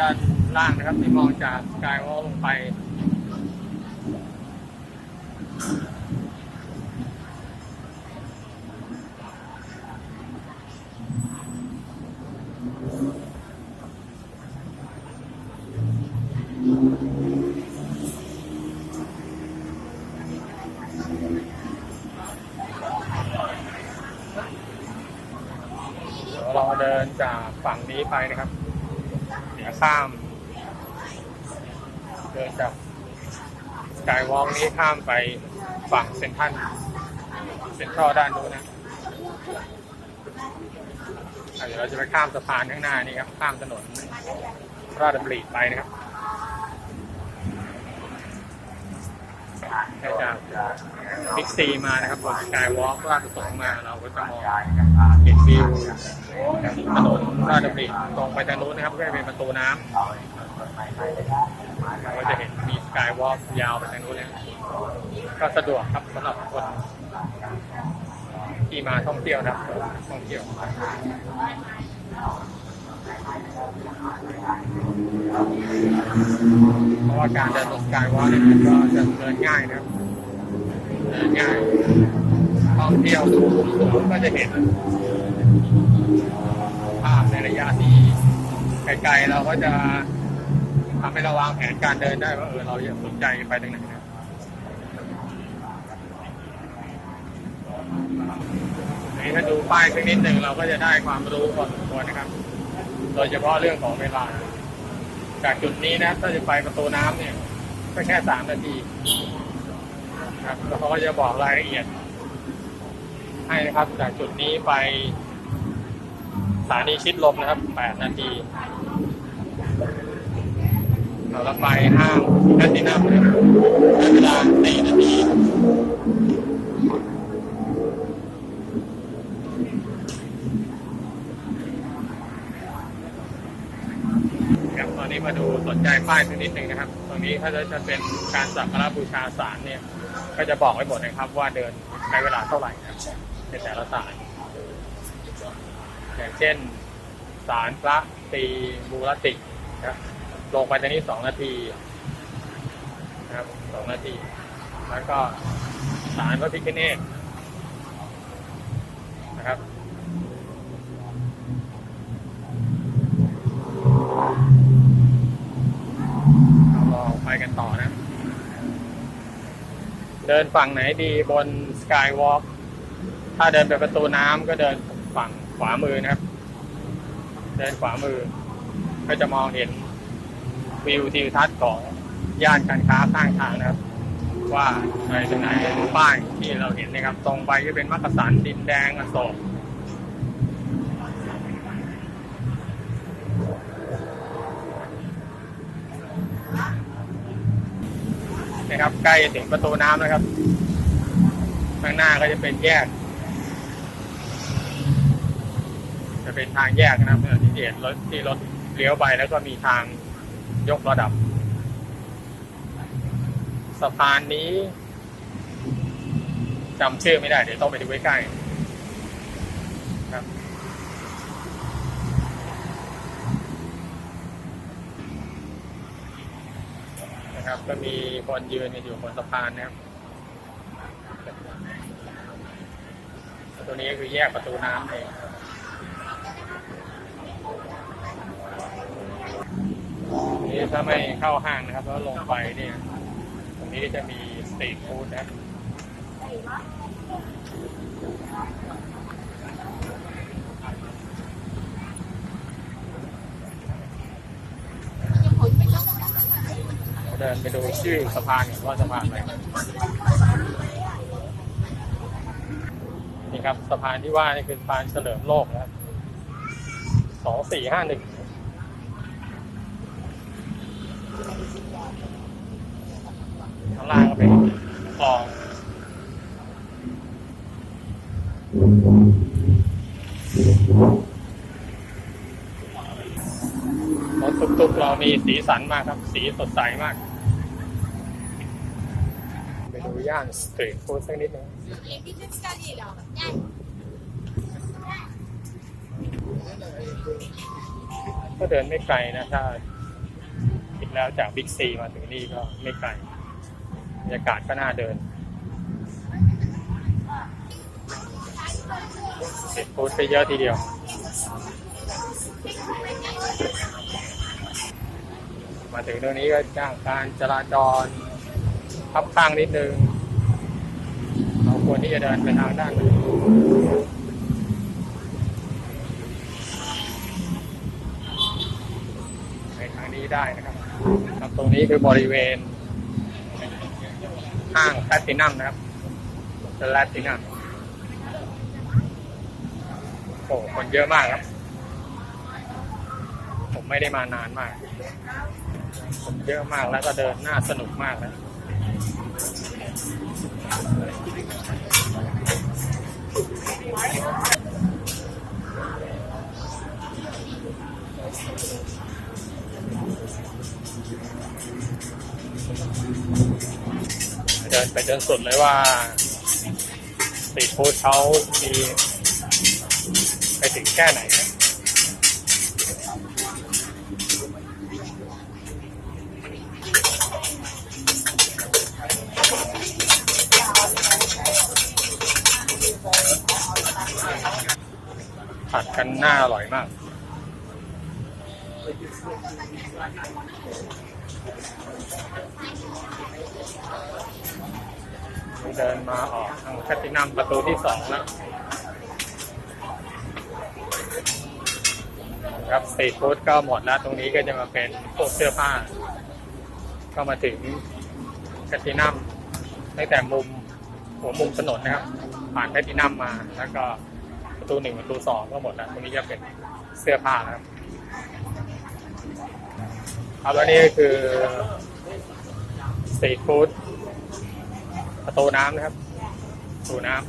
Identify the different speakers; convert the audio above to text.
Speaker 1: ด้านล่างนะครับที่มองจากสกายวอลลงไปเราเดินจากฝั่งนี้ไปนะครับ จะข้าม เดินจากสกายวอล์กนี้ข้ามไปฝั่งเซนทรันเซ็นทรัลด้านนู้นนะอะเดี๋ยวเราจะไปข้ามสะพานข้างหน้านี่ครับ ข้ามถนนราชดำริไปนะครับ ถ้าจากบิ๊กซีมานะครับบนสกายวอล์กราชประสงค์มาเราก็จะมองเห็นวิวถนนราชดำริตรงไปทางนู้นนะครับก็จะเป็นประตูน้ำเราก็จะเห็นมีสกายวอล์กยาวไปทางนู้นเลยก็สะดวกครับสำหรับคนที่มาท่องเที่ยวนะครับท่องเที่ยว เพราะว่าการเดินบนสกายวอล์กเนี่ยมันก็จะเดินง่ายนะครับเดินง่ายท่องเที่ยวดูมุมสูงก็จะเห็นภาพในระยะที่ไกลๆเราก็จะทำให้เราวางแผนการเดินได้ว่าเออเราอยากสนใจไปทางไหนนะนี่ถ้าดูป้ายสักนิดหนึ่งเราก็จะได้ความรู้พอสมควรนะครับ โดยเฉพาะเรื่องของเวลา จากจุดนี้นะถ้าจะไปประตูน้ำเนี่ยก็แค่สามนาทีครับแล้วเขาก็จะบอกรายละเอียด ให้นะครับ จากจุดนี้ไปสถานีชิดลมนะครับแปดนาทีเราละไปห้างแพทตินัมนะครับเวลาสี่นาทีครับต อนนี้มาดูสนใจป้ายสักนิดหนึ่งนะครับ ตรงนี้ถ้าจะเป็นการสักการะบูชาศาลเนี่ย ก็จะบอกไว้หมดนะครับ ว่าเดินใช้เวลาเท่าไหร่นะครับในแต่ละศาลอย่างเช่นศาลพระตีมูลตินะลงไปตอนนี้สองนาทีนะครับสองนาที แล้วก็สารพระพิฆเนศนะครับเราลองไปกันต่อนะ เดินฝั่งไหนดีบนสกายวอล์กถ้าเดินไปประตูน้ำก็เดินฝั่งขวามือนะครับ เดินขวามือ ก็จะมองเห็นวิวทิวทัศน์ของย่านการค้าข้างทางนะครับ ว่าไปตรงไหนดูป้ายที่เราเห็นนะครับ ตรงไปก็เป็นมักกะสันดินแดงอโศก นะครับ ใกล้ถึงประตูน้ำนะครับ ข้างหน้าก็จะเป็นแยก จะเป็นทางแยกนะครับที่เห็นรถที่รถเลี้ยวไปแล้วก็มีทางยกระดับ สะพานนี้จำชื่อไม่ได้ เดี๋ยวต้องไปดูใกล้ๆครับ นะครับ ก็มีคนยืนอยู่บนสะพานนะครับตัวนี้คือแยกประตูน้ำเองนี่ถ้าไม่เข้าห้างนะครับ แล้วลงไปเนี่ย ตรงนี้จะมีสตรีทฟู้ดนะครับ เดินไปดูชื่อสะพานก่อนว่าสะพานอะไรนี่ครับสะพานที่ว่านี่คือสะพานเฉลิมโลกนะครับสองสี่ห้าหนึ่งข้างล่างก็เป็นคลองรถตุกๆเรามีสีสันมากครับ สีสดใสมาก ย่านสตรีทฟู้ดสักนิดนึงก็เดินไม่ไกลนะถ้าคิดแล้วจากบิ๊กซีมาถึงนี่ก็ไม่ไกลบรรยากาศก็น่าเดินเห็ดฟูดไปเยอะทีเดียว มาถึงตรงนี้ก็จ้างการจราจร พับข้างนิดนึงเราควรที่จะเดินไปทางด้านนู้นไปทางนี้ได้นะครับครับตรงนี้คือบริเวณห้างแพลตินัมนะครับแพลตินัมโอ้คนเยอะมากครับ ผมไม่ได้มานานมากคนเยอะมากแล้วก็เดินหน้าสนุกมากนะ เดินไปจนสุดเลยว่าสตรีทฟู้ดเขามีไปถึงแค่ไหนนะ ผัดกันหน้าอร่อยมาก เดินมาออกทางแพลตตินัมประตูที่สองแล้วครับสตรีทฟู้ดก็หมดแล้ว ตรงนี้ก็จะมาเป็นพวกเสื้อผ้า ก็มาถึงแพลตตินัมตั้งแต่มุมหัวมุมถนนนะครับ ผ่านแพลตตินัมมาแล้วก็ ตูหนึ่งประตูสองก็หมดแล้วตรงนี้จะเป็นเสื้อผ้านะครับครับแล้วนี่คือสตรีทฟู้ดประตูน้ำนะครับประตูน้ำ